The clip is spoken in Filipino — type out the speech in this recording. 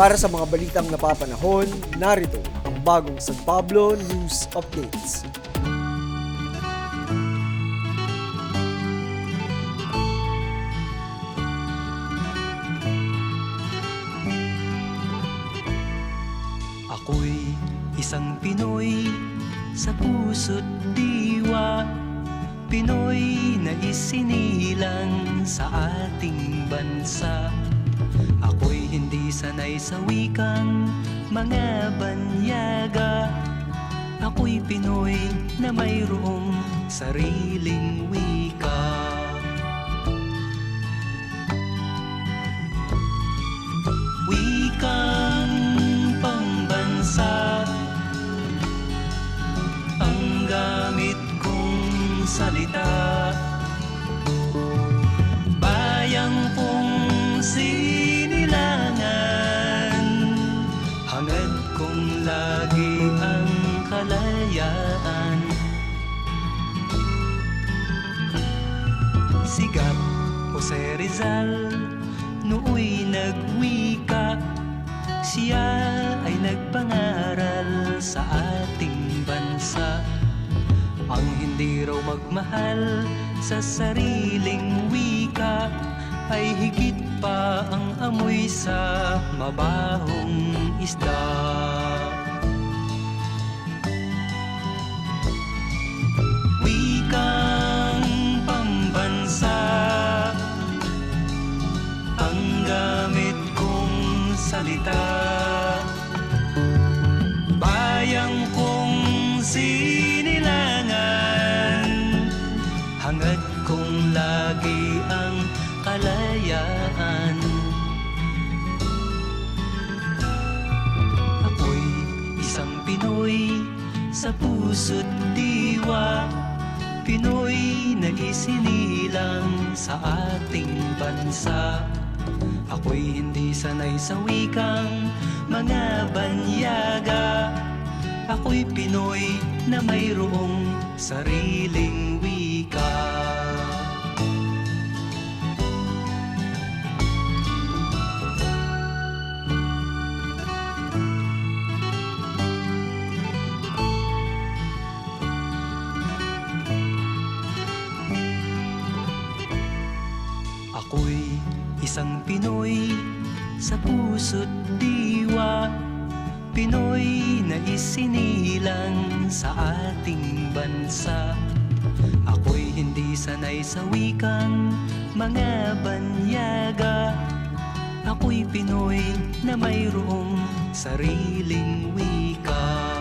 Para sa mga balitang napapanahon, narito ang bagong San Pablo News Updates. Ako'y isang Pinoy sa puso't diwa Pinoy na isinilang sa ating bansa Ako'y hindi sanay sa wikang mga banyaga. Ako'y Pinoy na mayroong sariling wika. Wikang pambansa Ang gamit kong salita kalayaan Sigat Jose Rizal Nooy nagwika. Siya ay nagpangaral sa ating bansa. Ang hindi raw magmahal sa sariling wika Ay higit pa ang amoy sa mabahong isda salita Bayang kong sinilangan Hangad kong lagi ang kalayaan. Ako'y isang Pinoy sa puso't diwa Pinoy na isinilang sa ating bansa Ako'y hindi sanay sa wikang mga banyaga. Ako'y Pinoy na mayroong sariling wika. Ako'y isang Pinoy sa puso't diwa. Pinoy na isinilang sa ating bansa. Ako'y hindi sanay sa wikang mga banyaga. Ako'y Pinoy na mayroong sariling wika